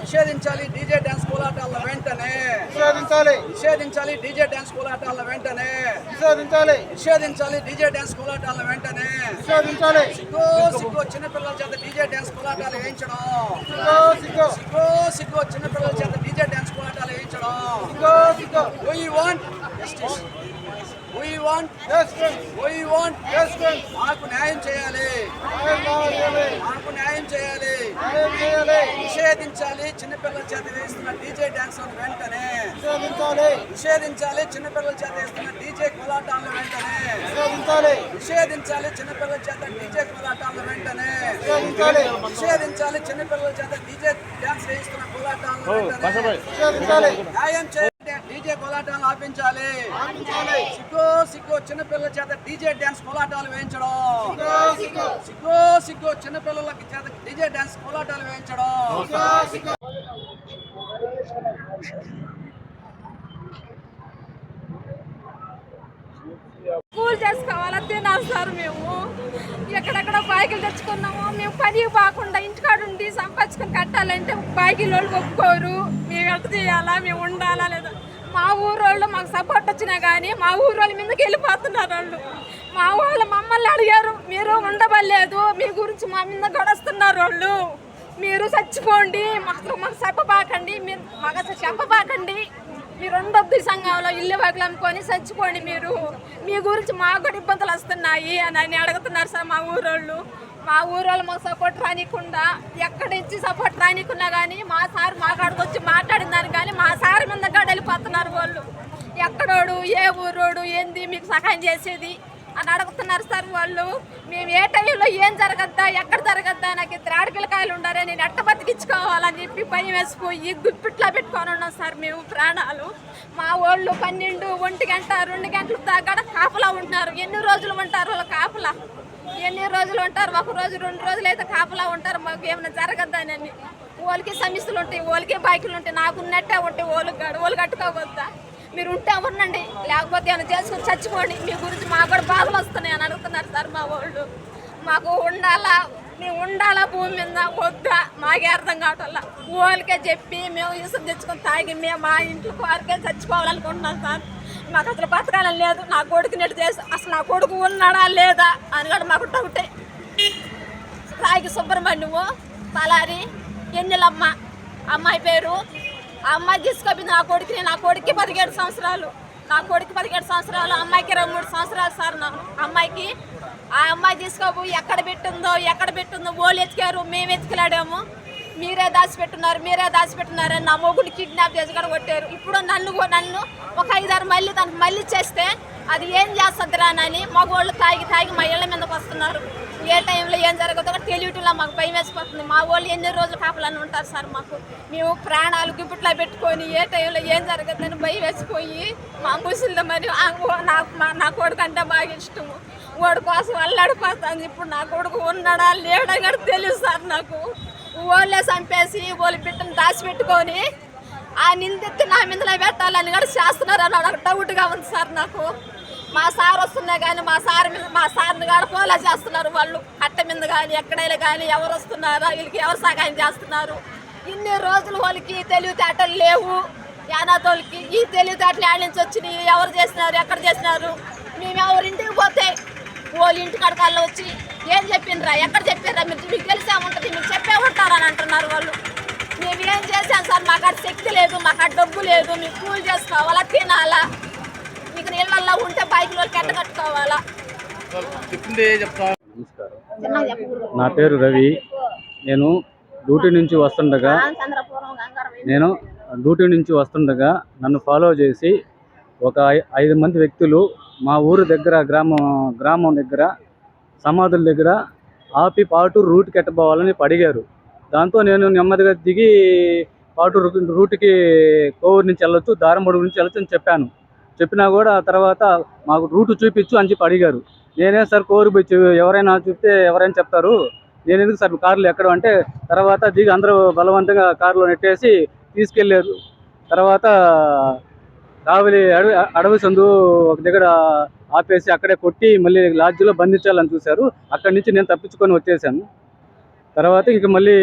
నిషేధించాలి DJ dance కోలాటాల వెంటనే. నిషేధించాలి. నిషేధించాలి DJ dance కోలాటాల వెంటనే. నిషేధించాలి. నిషేధించాలి DJ dance కోలాటాల వెంటనే. నిషేధించాలి. సిగ్గు సిగ్గు చిన్నపిల్లల చేత డీజే డ్యాన్స్ కోలాటాలు వేయించడం. సిగ్గు సిగ్గు. సిగ్గు సిగ్గు చిన్నపిల్లల చేత డీజే డ్యాన్స్ కోలాటాలు వేయించడం. సిగ్గు సిగ్గు. We want justice we want చేసుకుని వీ వాంట్ చేసుకుని మాకు న్యాయం చేయాలి. మాకు న్యాయం చేయాలి. చేయాలి నిషేధించాలి. చిన్నపిల్లల చేత వేస్తున్న డీజే డ్యాన్స్ వెంటనే. నిషేధించాలి. చిన్నపిల్లల చేత వేస్తున్న డీజే కోలాటాలను వెంటనే. నిషేధించాలి. చిన్నపిల్లల చేత డీజే కోలాటాలను వెంటనే. నిషేధించాలి. చిన్నపిల్లల చేత డీజే డ్యాన్స్ వేస్తున్న కోలాటాలను వెంటనే. న్యాయం చేయండి డీజే కోలాటాలను ఆపించాలి ఆపించాలి సిగ్గు సిగ్గు చిన్నపిల్లల చేత డీజే డ్యాన్స్ కోలాటాలు వేయించడం. సిగ్గో సిగ్గో చిన్నపిల్లల చేత డీజే డ్యాన్స్ కోలాటాలు వేయించడం. సిగ్గు చేసుకోవాలా తినాలి సార్ మేము. ఎక్కడెక్కడ బాయికులు తెచ్చుకున్నాము మేము పని బాగుండా ఇంటికాడ ఉండి సంపాదించుకొని కట్టాలంటే బాయికిల వాళ్ళు ఒప్పుకోరు. మేము ఎట్ట చేయాలా? మేము ఉండాలా లేదా? మా ఊరోళ్ళు మాకు సపోర్ట్ వచ్చినా కానీ మా ఊరోళ్ళ మీదకి వెళ్ళిపోతున్నారు వాళ్ళు. మా వాళ్ళు మమ్మల్ని అడిగారు మీరు ఉండబడలేదు మీ గురించి మా మీద గడుస్తున్నారు వాళ్ళు. మీరు చచ్చిపోండి మాకు మాకు చెప్పబాకండి మీరు మాకు చెప్పబాకండి. మీరు ఉండొద్దు ఈ సంఘంలో ఇల్లు వగలు అమ్ముకొని చచ్చిపోండి మీరు. మీ గురించి మాకు కూడా ఇబ్బందులు వస్తున్నాయి అని అని అడుగుతున్నారు సార్ మా ఊరోళ్ళు. మా ఊరోళ్ళు మాకు సపోర్ట్ రానికుండా ఎక్కడి నుంచి సపోర్ట్ రానికున్నా కానీ మా సార్ మా కాడికి వచ్చి మాట్లాడిన కానీ మా సార్ మీద కాడ వెళ్ళిపోతున్నారు వాళ్ళు. ఎక్కడోడు ఏ ఊరోడు ఏంది మీకు సహాయం చేసేది అని అడుగుతున్నారు సార్ వాళ్ళు. మేము ఏ టైంలో ఏం జరగద్దా ఎక్కడ జరగద్దా నాకు ఇద్దరు ఆడపిల్లకాయలు ఉండారే నేను ఎట్ట బతికించుకోవాలని చెప్పి భయం వేసిపోయి గుప్పిట్లో పెట్టుకొని ఉన్నాం సార్ మేము ప్రాణాలు. మా వాళ్ళు పన్నెండు ఒంటి గంట రెండు గంటల దాకా కాపలా ఉంటున్నారు. ఎన్ని రోజులు ఉంటారు వాళ్ళ కాపలా? ఎన్ని రోజులు ఉంటారు? ఒక రోజు రెండు రోజులు అయితే కాపలా ఉంటారు. మాకు ఏమైనా జరగద్దానని వాళ్ళకి సమస్యలు ఉంటాయి వాళ్ళకి బైకులు ఉంటాయి. నాకు ఉన్నట్టే ఉంటాయి వాళ్ళకి కాడు వాళ్ళు కట్టుకోవద్దా మీరు ఉంటే ఉండండి. లేకపోతే ఏమైనా చేసుకుని చచ్చిపోండి. మీ గురించి మాకు కూడా బాధలు వస్తున్నాయి అని అడుగుతున్నారు సార్ మా వాళ్ళు. మాకు ఉండాలా? మేము ఉండాలా భూమి మీద? వద్దా? మాకే అర్థం కావటల్లా వాళ్ళకే చెప్పి మేము ఇసుకు తెచ్చుకొని తాగి మేము మా ఇంట్లో వారికే చచ్చిపోవాలనుకుంటున్నాం సార్. మాకు అసలు బతకాలని లేదు. నా కొడుకు నెట్టు చేసి అసలు నా కొడుకు ఉన్నాడా లేదా అని కూడా మాకు డౌటే రాగి సుబ్రహ్మణ్యము పలారి ఎన్నెలమ్మ అమ్మాయి పేరు. ఆ అమ్మాయి తీసుకొచ్చింది నా కొడుకుని. నా కొడుక్కి పదిహేడు సంవత్సరాలు. నా కొడుకు పదిహేడు సంవత్సరాలు. అమ్మాయికి ఇరవై మూడు సంవత్సరాలు సార్ నా అమ్మాయికి. ఆ అమ్మాయి తీసుకోబోయి ఎక్కడ పెట్టిందో ఎక్కడ పెట్టిందో వాళ్ళు ఎతికారు మేము ఎతికిలాడాము. మీరే దాచిపెట్టున్నారు మీరే దాచిపెట్టున్నారు అని నా మొగుడు కిడ్నాప్ చేసి కూడా కొట్టారు. ఇప్పుడు నన్ను నన్ను ఒక ఐదారు మళ్ళీ దానికి మళ్ళీ చేస్తే అది ఏం చేస్తుంది రానని మగవాళ్ళు తాగి తాగి మా ఇళ్ళ మీదకి వస్తున్నారు. ఏ టైంలో ఏం జరగదు కూడా తెలియటంలో మాకు భయం వేసిపోతుంది. మా వాళ్ళు ఎన్ని రోజులు కాపలని ఉంటారు సార్ మాకు. మేము ప్రాణాలు గుప్పిట్లో పెట్టుకొని ఏ టైంలో ఏం జరగదని భయం వేసిపోయి మా ముసలితో మరి ఆ నాకు మా- నా కొడుకు అంటే బాగా ఇష్టము. వాడి కోసం అల్లాడిపోతాను ఇప్పుడు నా కొడుకు ఉన్నాడా లేడా కూడా తెలియదు సార్ నాకు. వాళ్ళే చంపేసి వాళ్ళ బిడ్డను దాచిపెట్టుకొని ఆ నిందెత్తి నా మీదలో పెట్టాలని కూడా చేస్తున్నారు అని ఒక డౌట్గా ఉంది సార్ నాకు. మా సార్ వస్తున్నా కానీ మా సార్ మీద మా సార్ని కూడా పోలా చేస్తున్నారు వాళ్ళు. అట్ట మీద కానీ ఎక్కడైనా కానీ ఎవరు వస్తున్నారు వీళ్ళకి ఎవరు సహాయం చేస్తున్నారు? ఇన్ని రోజులు వాళ్ళకి తెలివితేటలు లేవు. యానాతోళ్ళకి ఈ తెలివితేటలు ఆడించి నుంచి వచ్చినాయి. ఎవరు చేసినారు ఎక్కడ చేసినారు? మేము ఎవరింటికి పోతే వాళ్ళు ఇంటి కడకాల్లో వచ్చి ఏం చెప్పిండ్రా? ఎక్కడ చెప్పిండ్రా మీరు మీకు తెలిసే ఉంటుంది మీకు చెప్పే ఉంటారని అంటున్నారు వాళ్ళు. మేము ఏం చేసాం సార్? మాకు అటు శక్తి లేదు మాకు అటు డబ్బు లేదు మీకు కూల్ చేసుకోవాలా తినాలా? మీకు నీళ్ళల్లో ఉంటే బైక్లో కెట్ట కట్టుకోవాలా? నా పేరు రవి. నేను డ్యూటీ నుంచి వస్తుండగా నేను డ్యూటీ నుంచి వస్తుండగా నన్ను ఫాలో చేసి ఒక ఐ- ఐదు మంది వ్యక్తులు మా ఊరు దగ్గర గ్రామం గ్రామం దగ్గర సమాధుల దగ్గర ఆపి పాటు రూట్ కెట్టబోవాలని అడిగారు దాంతో నేను నెమ్మదిగా దిగి పాటు రూట్కి కోవూరు నుంచి వెళ్ళొచ్చు దారంబడు నుంచి వెళ్ళొచ్చు అని చెప్పాను. చెప్పినా కూడా తర్వాత మాకు రూట్ చూపించు అని చెప్పి అడిగారు. నేనే సార్ కోరు పోయి ఎవరైనా చూపితే ఎవరైనా చెప్తారు. నేను ఎందుకు సార్ కార్లు ఎక్కడం అంటే తర్వాత దిగి అందరూ బలవంతంగా కారులో నెట్టేసి తీసుకెళ్ళారు. తర్వాత కావలి అడవి అడవి సందు ఒక దగ్గర ఆపేసి అక్కడే కొట్టి మళ్ళీ లాడ్జిలో బంధించాలని చూశారు. అక్కడి నుంచి నేను తప్పించుకొని వచ్చేసాను. తర్వాత ఇంక మళ్ళీ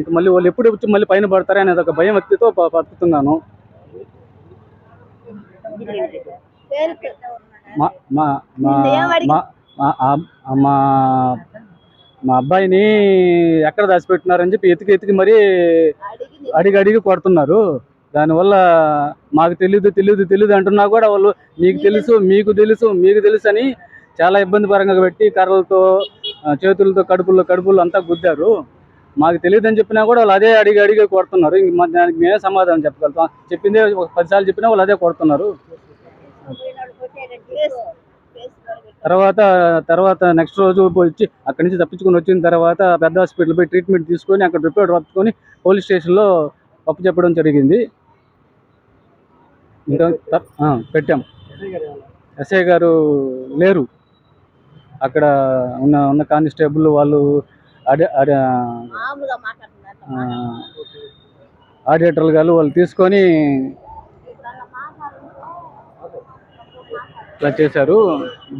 ఇంక మళ్ళీ వాళ్ళు ఎప్పుడు వచ్చి మళ్ళీ పైన పడతారా అనేది ఒక భయం వ్యక్తితో బతుకుతున్నాను మా మా అబ్బాయిని ఎక్కడ దాచిపెట్టినారని చెప్పి ఎతికి ఎతికి మరీ అడిగి అడిగి కొడుతున్నారు. దానివల్ల మాకు తెలియదు తెలియదు తెలియదు అంటున్నా కూడా వాళ్ళు మీకు తెలుసు మీకు తెలుసు మీకు తెలుసు అని చాలా ఇబ్బంది పరంగా పెట్టి కర్రలతో చేతులతో కడుపుల్లో కడుపుల్లో అంతా గుద్దారు. మాకు తెలియదు అని చెప్పినా కూడా వాళ్ళు అదే అడిగి అడిగి కొడుతున్నారు. ఇంక దానికి మేమే సమాధానం చెప్పగలుగుతాం. చెప్పిందే ఒక పదిసార్లు చెప్పినా వాళ్ళు అదే కొడుతున్నారు. తర్వాత తర్వాత నెక్స్ట్ రోజు వచ్చి అక్కడి నుంచి తప్పించుకొని వచ్చిన తర్వాత పెద్ద హాస్పిటల్ పోయి ట్రీట్మెంట్ తీసుకొని అక్కడ రిపోర్ట్ రాసుకొని పోలీస్ స్టేషన్లో అప్పు చెప్పడం జరిగింది. ఇంకా పెట్టాం. ఎస్ఐ గారు లేరు. అక్కడ ఉన్న ఉన్న కానిస్టేబుల్ వాళ్ళు ఆడిటర్లు గారు వాళ్ళు తీసుకొని ఇలా చేశారు.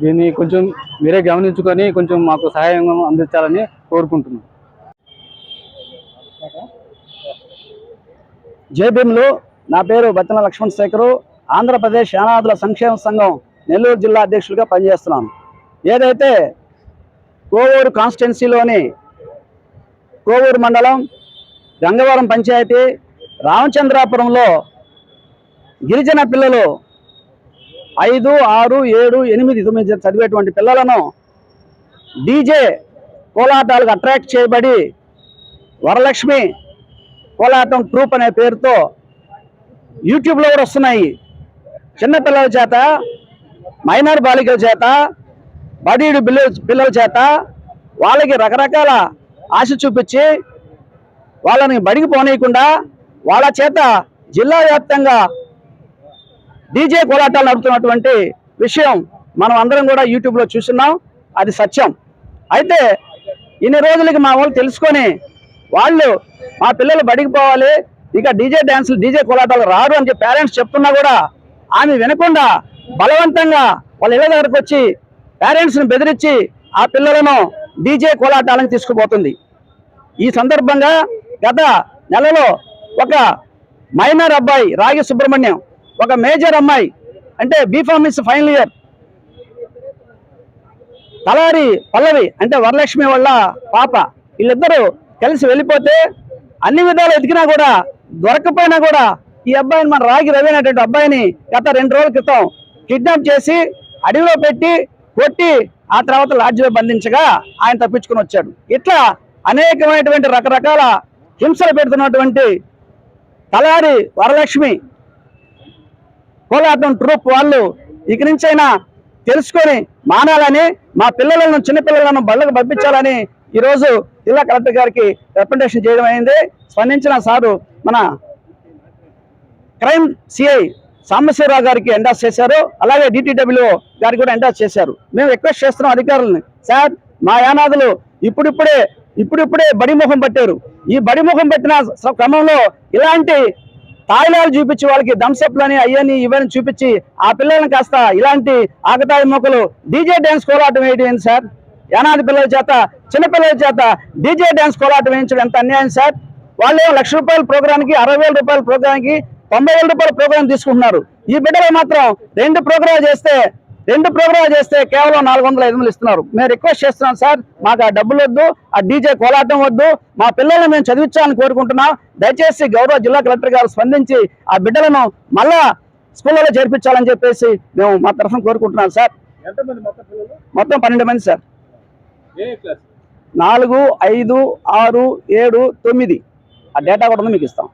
దీన్ని కొంచెం మీరే గమనించుకొని కొంచెం మాకు సహాయం అందించాలని కోరుకుంటున్నాం. జేబీఎంలు నా పేరు బత్తన లక్ష్మణ్ శేఖరు. ఆంధ్రప్రదేశ్ యానాదుల సంక్షేమ సంఘం నెల్లూరు జిల్లా అధ్యక్షులుగా పనిచేస్తున్నాను. ఏదైతే కోవూరు కాన్స్టిట్యున్సీలోని కోవూరు మండలం గంగవరం పంచాయతీ రామచంద్రాపురంలో గిరిజన పిల్లలు ఐదు ఆరు ఏడు ఎనిమిది తొమ్మిది చదివేటువంటి పిల్లలను డీజే కోలాటాలకు అట్రాక్ట్ చేయబడి వరలక్ష్మి కోలాటం ట్రూప్ అనే పేరుతో యూట్యూబ్లో కూడా వస్తున్నాయి. చిన్నపిల్లల చేత మైనర్ బాలికల చేత బడీడు పిల్లల పిల్లల చేత వాళ్ళకి రకరకాల ఆశ చూపించి వాళ్ళని బడికి పోనీయకుండా వాళ్ళ చేత జిల్లా వ్యాప్తంగా డీజే కోలాటాలు నడుపుతున్నటువంటి విషయం మనం అందరం కూడా యూట్యూబ్లో చూస్తున్నాం. అది సత్యం. అయితే ఇన్ని రోజులకి మా వాళ్ళు తెలుసుకొని వాళ్ళు మా పిల్లలు బడికి పోవాలి ఇక డీజే డ్యాన్సులు డీజే కోలాటాలు రారు అని చెప్పి పేరెంట్స్ చెప్తున్నా కూడా ఆమె వినకుండా బలవంతంగా వాళ్ళ ఇళ్ళ దగ్గరకు వచ్చి పేరెంట్స్ని బెదిరించి ఆ పిల్లలను డీజే కోలాటాలకు తీసుకుపోతుంది. ఈ సందర్భంగా గత నెలలో ఒక మైనర్ అబ్బాయి రాగి సుబ్రహ్మణ్యం ఒక మేజర్ అమ్మాయి అంటే B pharmacy final year Talari Pallavi అంటే వరలక్ష్మి వాళ్ళ పాప వీళ్ళిద్దరూ కలిసి వెళ్ళిపోతే అన్ని విధాలు ఎదిగినా కూడా దొరకపోయినా కూడా ఈ అబ్బాయిని మన రాగి రవి అనేటువంటి అబ్బాయిని గత రెండు రోజుల క్రితం కిడ్నాప్ చేసి అడవిలో పెట్టి కొట్టి ఆ తర్వాత లాడ్జిలో బంధించగా ఆయన తప్పించుకుని వచ్చాడు. ఇట్లా అనేకమైనటువంటి రకరకాల హింసలు పెడుతున్నటువంటి తలారి వరలక్ష్మి కోలాటం ట్రూప్ వాళ్ళు ఇక నుంచైనా తెలుసుకొని మానాలని మా పిల్లలను చిన్నపిల్లలను బళ్ళకు పంపించాలని ఈరోజు జిల్లా కలెక్టర్ గారికి రిప్రజెంటేషన్ చేయడం అయింది. స్పందించిన సారు మన క్రైమ్ సిఐ సాంబశివరావు గారికి ఎండాస్ చేశారు. అలాగే డిటిడబ్ల్యూ గారికి కూడా ఎండాస్ చేశారు. మేము రిక్వెస్ట్ చేస్తున్నాం అధికారులని. సార్ మా యానాదులు ఇప్పుడిప్పుడే ఇప్పుడిప్పుడే బడిముఖం పట్టారు. ఈ బడిముఖం పెట్టిన స- క్రమంలో ఇలాంటి తాయిలాలు చూపించి వాళ్ళకి థమ్స్అప్లని అయ్యని ఇవన్నీ చూపించి ఆ పిల్లల్ని కాస్త ఇలాంటి ఆకతాయి మొక్కలు డీజే డ్యాన్స్ కోలాటం వేయడం సార్? యానాది పిల్లల చేత చిన్నపిల్లల చేత డీజే డ్యాన్స్ కోలాటం వేయించడం ఎంత అన్యాయం సార్? వాళ్ళు ఏమో లక్ష రూపాయల ప్రోగ్రామ్కి అరవై వేల రూపాయల ప్రోగ్రామ్కి తొంభై వేల రూపాయల ప్రోగ్రామ్ తీసుకుంటున్నారు. ఈ బిడ్డలు మాత్రం రెండు ప్రోగ్రామ్ చేస్తే రెండు ప్రోగ్రామ్ చేస్తే కేవలం నాలుగు వందల ఐదు వందలు ఇస్తున్నారు. మేము రిక్వెస్ట్ చేస్తున్నాం సార్ మాకు ఆ డబ్బులు వద్దు ఆ డీజే కోలాటం వద్దు మా పిల్లల్ని మేము చదివించాలని కోరుకుంటున్నాం. దయచేసి గౌరవ జిల్లా కలెక్టర్ గారు స్పందించి ఆ బిడ్డలను మళ్ళా స్కూళ్ళలో చేర్పించాలని చెప్పేసి మేము మా తరఫున కోరుకుంటున్నాం సార్. మొత్తం పన్నెండు మంది సార్. ఏ క్లాస్? నాలుగు ఐదు ఆరు ఏడు తొమ్మిది. ఆ డేటా కూడా మీకు ఇస్తాం.